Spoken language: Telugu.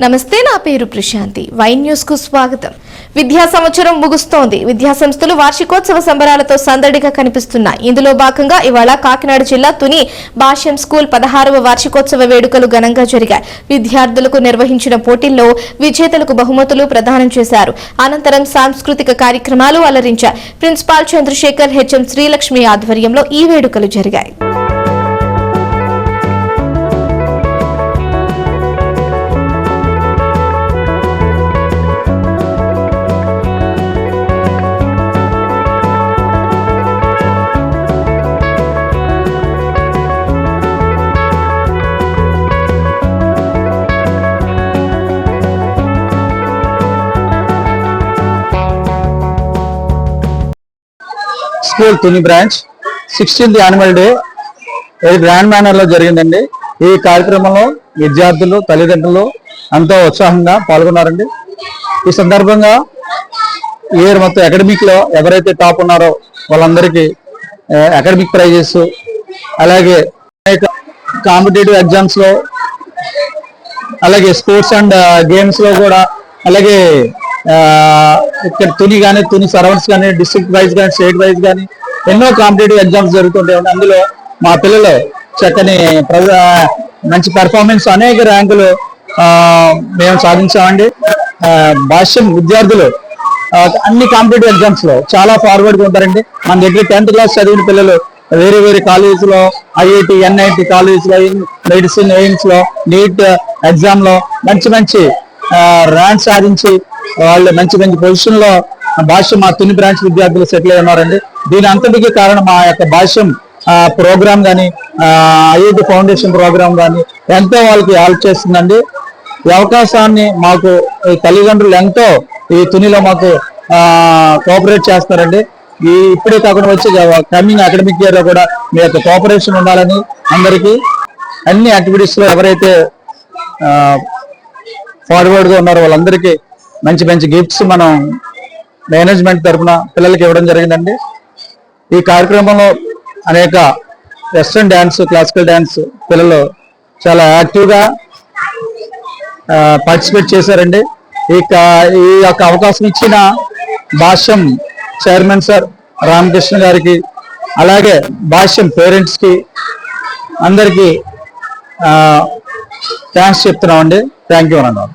నమస్తే నా పేరు ప్రశాంతి. వైన్ న్యూస్కు స్వాగతం. విద్యా సంవత్సరం ముగుస్తోంది. విద్యా సంస్థలు వార్షికోత్సవ సంబరాలతో సందడిగా కనిపిస్తున్నాయి. ఇందులో భాగంగా ఇవాళ కాకినాడ జిల్లా తుని భాష్యం స్కూల్ పదహారవ వార్షికోత్సవ వేడుకలు ఘనంగా జరిగాయి. విద్యార్థులకు నిర్వహించిన పోటీల్లో విజేతలకు బహుమతులు ప్రదానం చేశారు. అనంతరం సాంస్కృతిక కార్యక్రమాలు అలరించాయి. ప్రిన్సిపాల్ చంద్రశేఖర్ హెచ్ఎం శ్రీలక్ష్మి ఆధ్వర్యంలో ఈ వేడుకలు జరిగాయి. School Tuni branch sixteenth annual day ఇది గ్రాండ్ మేనర్లో జరిగిందండి. ఈ కార్యక్రమంలో విద్యార్థులు తల్లిదండ్రులు ఎంతో ఉత్సాహంగా పాల్గొన్నారండి. ఈ సందర్భంగా ఇయర్ మొత్తం అకాడమిక్లో ఎవరైతే టాప్ ఉన్నారో వాళ్ళందరికీ అకాడమిక్ ప్రైజెస్ అలాగే కాంపిటేటివ్ ఎగ్జామ్స్లో అలాగే స్పోర్ట్స్ అండ్ గేమ్స్లో కూడా అలాగే ఇక్కడ తుని కానీ తుని సరౌండ్స్ కానీ డిస్ట్రిక్ట్ వైజ్ కానీ స్టేట్ వైజ్ కానీ ఎన్నో కాంపిటేటివ్ ఎగ్జామ్స్ జరుగుతుంటాయి. అందులో మా పిల్లలు చక్కని మంచి పెర్ఫార్మెన్స్ అనేక ర్యాంకులు మేము సాధించామండి. భాష్యం విద్యార్థులు అన్ని కాంపిటేటివ్ ఎగ్జామ్స్లో చాలా ఫార్వర్డ్గా ఉంటారండి. మన దగ్గర టెన్త్ క్లాస్ చదివిన పిల్లలు వేరే వేరే కాలేజ్లో ఐఐటి ఎన్ఐటి కాలేజ్లో మెడిసిన్ ఎయిమ్స్లో నీట్ ఎగ్జామ్లో మంచి మంచి ర్యాంక్ సాధించి వాళ్ళు మంచి మంచి పొజిషన్లో భాష్యం మా తుని బ్రాంచ్ విద్యార్థులు సెటిల్ అయి ఉన్నారండి. దీని అంతటికి కారణం మా యొక్క భాష్యం ప్రోగ్రామ్ కానీ ఐఐటి ఫౌండేషన్ ప్రోగ్రామ్ కానీ ఎంతో వాళ్ళకి హెల్ప్ చేస్తుందండి. ఈ అవకాశాన్ని మాకు ఈ తల్లిదండ్రులు ఎంతో ఈ తునిలో మాకు కోఆపరేట్ చేస్తారండి. ఈ ఇప్పుడే కాకుండా వచ్చి కమింగ్ అకాడమిక్ ఇయర్లో కూడా మీ యొక్క కోఆపరేషన్ ఉండాలని అందరికీ అన్ని యాక్టివిటీస్లో ఎవరైతే ఫార్వర్డ్గా ఉన్నారో వాళ్ళందరికీ మంచి మంచి గిఫ్ట్స్ మనం మేనేజ్మెంట్ తరఫున పిల్లలకి ఇవ్వడం జరిగిందండి. ఈ కార్యక్రమంలో అనేక వెస్ట్రన్ డ్యాన్స్ క్లాసికల్ డ్యాన్స్ పిల్లలు చాలా యాక్టివ్గా పార్టిసిపేట్ చేశారండి. ఈ కా- ఈ యొక్క అవకాశం ఇచ్చిన భాష్యం చైర్మన్ సార్ రామకృష్ణ గారికి అలాగే భాష్యం పేరెంట్స్కి అందరికీ థ్యాంక్స్ చెప్తున్నామండి. థ్యాంక్ యూ అన్నారు